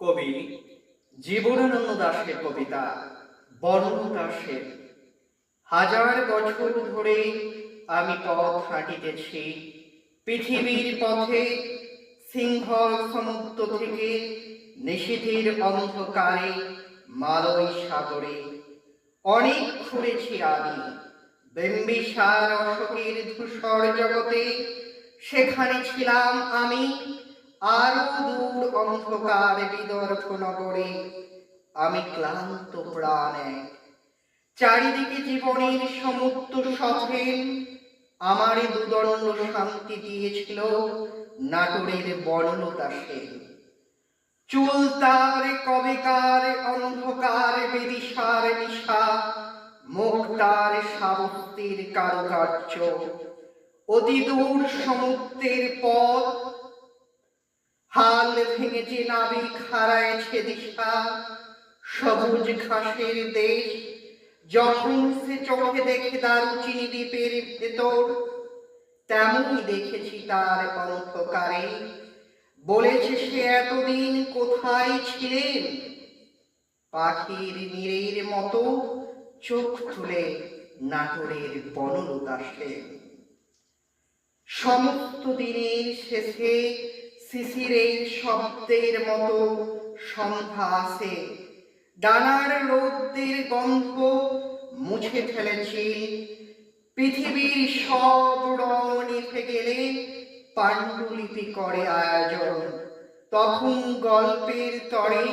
কবি জীবনানন্দ দাশের কবিতা, বরণ দাসের। হাজার বছর ধরে আমি পথ হাঁটিতেছি। পৃথিবীর পথে সিংহল সমুদ্র থেকে নিষিধের অন্ধকারে মালয় সাগরে অনেক ঘুরেছি আমি। বিম্বিসার অশোকের ধূসর জগতে সেখানে ছিলাম আমি। আরও দূর অন্ধকার বিদর্ভ নগরে আমি ক্লান্ত প্রাণ। চারিদিকে জীবনের সমুদ্র সথেন আমার দুদণ্ড শান্তি দিয়েছিল নাটোরের বর্ণতা সেন চুল তার কবেকার অন্ধকার বেদিসার নিশা, মুখ তার কারুকার্য। অতি দূর সমুদ্রের পথ ভেঙেছে নাবিক হারায়ছে দিশা সবুজ ঘাসের দেশ, যখন সে চোখে দেখে তার চিনি দ্বীপের ভেতর তেমনই দেখেছি তার অন্ধকারে বলেছে সে এতদিন কোথায় ছিলেন? পাখির নীরের মতো চোখ তুলে নাটোরের বনলতা সেন। সমস্ত দিনের শেষে শিশিরের শব্দের মতো সন্ধ্যা আসে ডানার রোদ্দের গন্ধ মুছে ফেলেছি। পৃথিবীর সব রং নিভে গেলে পাণ্ডুলিপি করে আয়োজন। তখন গল্পের তরে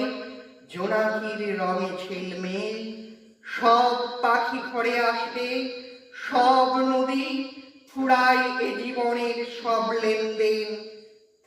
জোনাকির রঙে ঝিলমিল, সব পাখি ঘরে আসে সব নদী ফুরায় এ জীবনের সব লেনদেন।